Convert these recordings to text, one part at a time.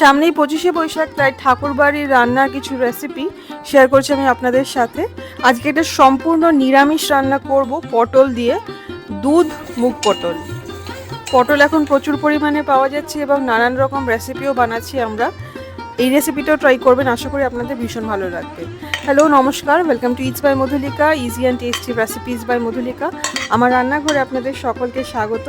সামনেই পঁচিশে বৈশাখ, তাই ঠাকুর বাড়ির রান্নার কিছু রেসিপি শেয়ার করছি আমি আপনাদের সাথে। আজকে এটা সম্পূর্ণ নিরামিষ রান্না করব, পটল দিয়ে। দুধ, মুগ পটল। পটল এখন প্রচুর পরিমাণে পাওয়া যাচ্ছে এবং নানান রকম রেসিপিও বানাচ্ছি আমরা। এই রেসিপিটাও ট্রাই করবেন, আশা করি আপনাদের ভীষণ ভালো লাগবে। হ্যালো নমস্কার। Welcome to it's by Madhulika easy and tasty recipes by Madhulika আমার রান্নাঘরে আপনাদের সকলকে স্বাগত।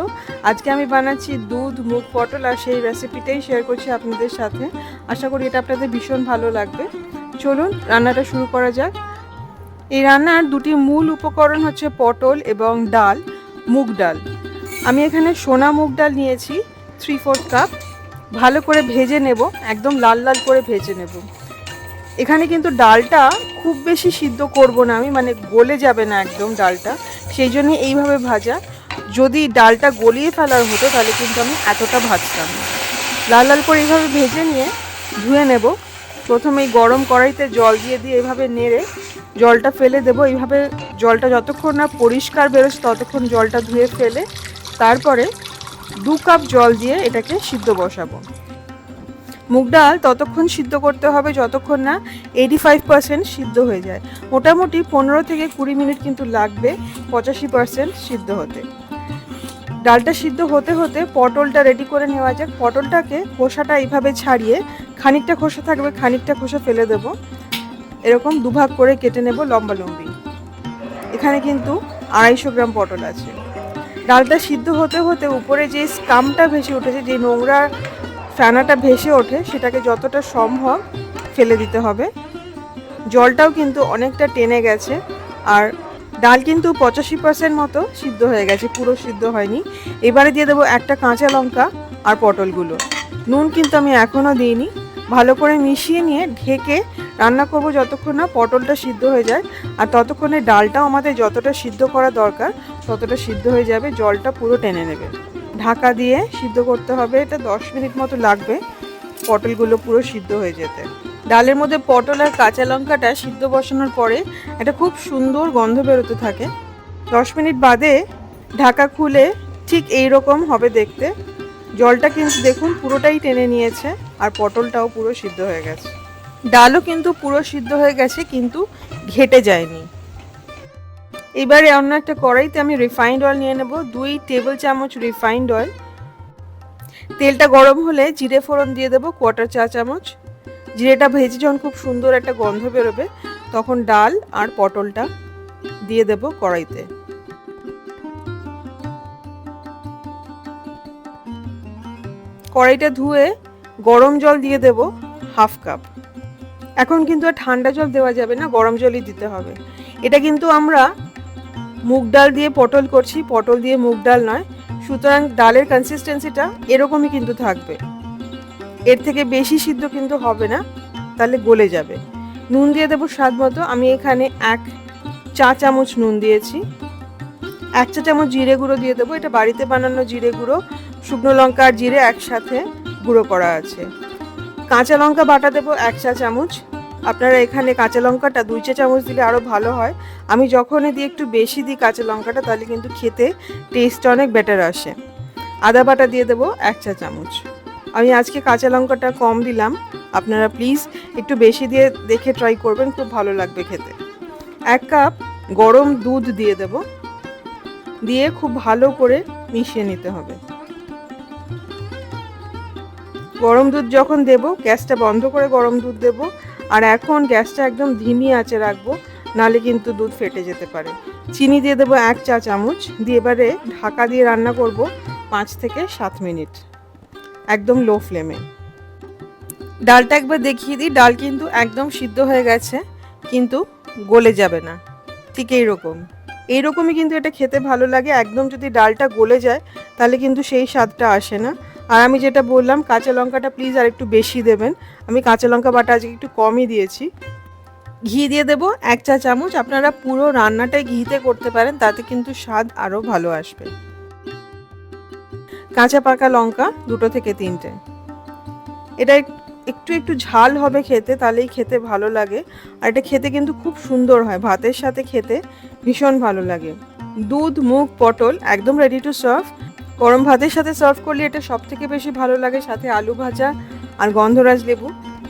আজকে আমি বানাচ্ছি দুধ, মুগ, পটল আর সেই রেসিপিটাই শেয়ার করছি আপনাদের সাথে। আশা করি এটা আপনাদের ভীষণ ভালো লাগবে। চলুন, রান্নাটা শুরু করা যাক। এই রান্নার দুটি মূল উপকরণ হচ্ছে পটল এবং ডাল, মুগ ডাল। আমি এখানে সোনা মুগ ডাল নিয়েছি থ্রি ফোর্থ কাপ ভালো করে ভেজে নেব, একদম লাল লাল করে ভেজে নেব। এখানে কিন্তু ডালটা খুব বেশি সিদ্ধ করব না আমি মানে গলে যাবে না একদম ডালটা। সেই জন্য এইভাবে ভাজা। যদি ডালটা গলিয়ে ফেলার হতো তাহলে কিন্তু আমি এতটা ভাজতাম লাল লাল করে এইভাবে ভেজে নিয়ে ধুয়ে নেব। প্রথমে গরম কড়াইতে জল দিয়ে দিয়ে এইভাবে নেড়ে জলটা ফেলে দেবো। এইভাবে জলটা যতক্ষণ না পরিষ্কার বেরোচ্ছে ততক্ষণ জলটা ধুয়ে ফেলে তারপরে দু কাপ জল দিয়ে এটাকে সিদ্ধ বসাবো। মুগ ডাল ততক্ষণ সিদ্ধ করতে হবে, যতক্ষণ না এইটি ফাইভ পার্সেন্ট সিদ্ধ হয়ে যায়। মোটামুটি পনেরো থেকে কুড়ি মিনিট কিন্তু লাগবে পঁচাশি পার্সেন্ট সিদ্ধ হতে। ডালটা সিদ্ধ হতে হতে পটলটা রেডি করে নেওয়া যাক। পটলটাকে খোসাটা এইভাবে ছাড়িয়ে খানিকটা খোসা থাকবে, খানিকটা খোসা ফেলে দেব। এরকম দুভাগ করে কেটে নেব লম্বা লম্বি। এখানে কিন্তু আড়াইশো গ্রাম পটল আছে। ডালটা সিদ্ধ হতে হতে উপরে যে স্কামটা ভেসে উঠেছে, যে নোংরা ফেনাটা ভেসে ওঠে, সেটাকে যতটা সম্ভব ফেলে দিতে হবে। জলটাও কিন্তু অনেকটা টেনে গেছে, আর ডাল কিন্তু পঁচাশি পার্সেন্ট মতো সিদ্ধ হয়ে গেছে, পুরো সিদ্ধ হয়নি। এবারে দিয়ে দেবো একটা কাঁচা লঙ্কা আর পটলগুলো। নুন কিন্তু আমি এখনও দিইনি। ভালো করে মিশিয়ে নিয়ে ঢেকে রান্না করব যতক্ষণ না পটলটা সিদ্ধ হয়ে যায়, আর ততক্ষণে ডালটাও আমাদের যতটা সিদ্ধ করা দরকার, ততটা সিদ্ধ হয়ে যাবে, জলটা পুরো টেনে নেবে। ঢাকা দিয়ে সিদ্ধ করতে হবে। এটা দশ মিনিট মতো লাগবে। পটলগুলো পুরো সিদ্ধ হয়ে যেতে। ডালের মধ্যে পটল আর কাঁচা লঙ্কাটা সিদ্ধ বসানোর পরে এটা খুব সুন্দর গন্ধ বেরোতে থাকে। দশ মিনিট বাদে ঢাকা খুলে ঠিক এই রকম হবে দেখতে। জলটা কিন্তু দেখুন পুরোটাই টেনে নিয়েছে আর পটলটাও পুরো সিদ্ধ হয়ে গেছে। ডালও কিন্তু পুরো সিদ্ধ হয়ে গেছে, কিন্তু ঘেটে যায়নি। এবারে অন্য একটা কড়াইতে আমি রিফাইন্ড অয়েল নিয়ে নেব, দুই টেবিল চামচ রিফাইন্ড অয়েল তেলটা গরম হলে জিরে ফোড়ন দিয়ে দেবো কোয়ার্টার চা চামচ। জিরেটা ভেজে যখন খুব সুন্দর একটা গন্ধ বেরোবে, তখন ডাল আর পটলটা দিয়ে দেব কড়াইতে। কড়াইটা ধুয়ে গরম জল দিয়ে দেব হাফ কাপ। এখন কিন্তু আর ঠান্ডা জল দেওয়া যাবে না, গরম জলই দিতে হবে। এটা কিন্তু আমরা মুগ ডাল দিয়ে পটল করছি, পটল দিয়ে মুগ ডাল নয়। সুতরাং ডালের কনসিস্টেন্সিটা এরকমই কিন্তু থাকবে। এর থেকে বেশি সিদ্ধ কিন্তু হবে না, তাহলে গলে যাবে। নুন দিয়ে দেবো স্বাদ মতো। আমি এখানে এক চা চামচ নুন দিয়েছি। এক চা চামচ জিরে গুঁড়ো দিয়ে দেবো। এটা বাড়িতে বানানো জিরে গুঁড়ো, শুকনো লঙ্কা আর জিরে একসাথে গুঁড়ো করা আছে। কাঁচা লঙ্কা বাটা দেবো এক চা চামচ। আপনারা এখানে কাঁচা লঙ্কাটা দুই চা চামচ দিলে আরও ভালো হয়। আমি যখনই দিই একটু বেশি দিই কাঁচা লঙ্কাটা, তাহলে কিন্তু খেতে টেস্ট অনেক বেটার আসে। আদা বাটা দিয়ে দেবো এক চা চামচ। আমি আজকে কাঁচা লঙ্কাটা কম দিলাম। আপনারা প্লিজ একটু বেশি দিয়ে দেখে ট্রাই করবেন, খুব ভালো লাগবে খেতে। এক কাপ গরম দুধ দিয়ে দেব। দিয়ে খুব ভালো করে মিশিয়ে নিতে হবে। গরম দুধ যখন দেব, গ্যাসটা বন্ধ করে গরম দুধ দেব, আর এখন গ্যাসটা একদম ধিমি আঁচে রাখব, নালে কিন্তু দুধ ফেটে যেতে পারে। চিনি দিয়ে দেবো এক চা চামচ, দিয়ে এবারে ঢাকা দিয়ে রান্না করব পাঁচ থেকে সাত মিনিট, একদম লো ফ্লেমে। ডালটা একবার দেখিয়ে দিই, ডাল কিন্তু একদম সিদ্ধ হয়ে গেছে, কিন্তু গলে যাবে না, ঠিক এইরকম। এইরকমই কিন্তু এটা খেতে ভালো লাগে, একদম যদি ডালটা গলে যায়, তাহলে কিন্তু সেই স্বাদটা আসে না। আর আমি যেটা বললাম, কাঁচা লঙ্কাটা প্লিজ আর একটু বেশি দেবেন। আমি কাঁচা লঙ্কা বাটা আজকে একটু কমই দিয়েছি। ঘি দিয়ে দেবো এক চা চামচ। আপনারা পুরো রান্নাটাই ঘিতে করতে পারেন, তাতে কিন্তু স্বাদ আরও ভালো আসবে। কাঁচা পাকা লঙ্কা, দুটো থেকে তিনটে। এটা একটু একটু ঝাল হবে খেতে, তাহলেই খেতে ভালো লাগে। আর এটা খেতে কিন্তু খুব সুন্দর হয়, ভাতের সাথে খেতে ভীষণ ভালো লাগে। দুধ, মুগ, পটল একদম রেডি টু সার্ভ গরম ভাতের সাথে সার্ভ করলে এটা সব থেকে বেশি ভালো লাগে, সাথে আলু ভাজা আর গন্ধরাজ লেবু।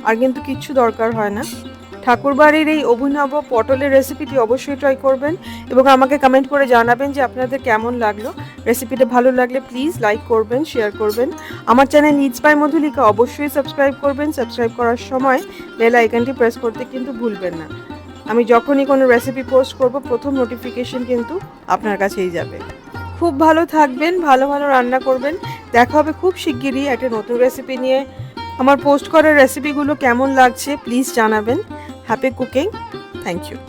আর কিন্তু কিচ্ছু দরকার হয় না। ঠাকুরবাড়ির এই অভিনব পটলের রেসিপিটি অবশ্যই ট্রাই করবেন এবং আমাকে কমেন্ট করে জানাবেন যে আপনাদের কেমন লাগল। রেসিপিটা ভালো লাগলে প্লিজ লাইক করবেন শেয়ার করবেন। আমার চ্যানেল নিডস বাই মধুলিকা অবশ্যই সাবস্ক্রাইব করবেন। সাবস্ক্রাইব করার সময় বেল আইকনটি প্রেস করতে কিন্তু ভুলবেন না। আমি যখনই কোনো রেসিপি পোস্ট করব, প্রথম নোটিফিকেশন কিন্তু আপনার কাছেই যাবে। খুব ভালো থাকবেন, ভালো ভালো রান্না করবেন। দেখা হবে খুব শিগগিরই একটা নতুন রেসিপি নিয়ে। আমার পোস্ট করার রেসিপিগুলো কেমন লাগছে প্লিজ জানাবেন। Happy cooking thank you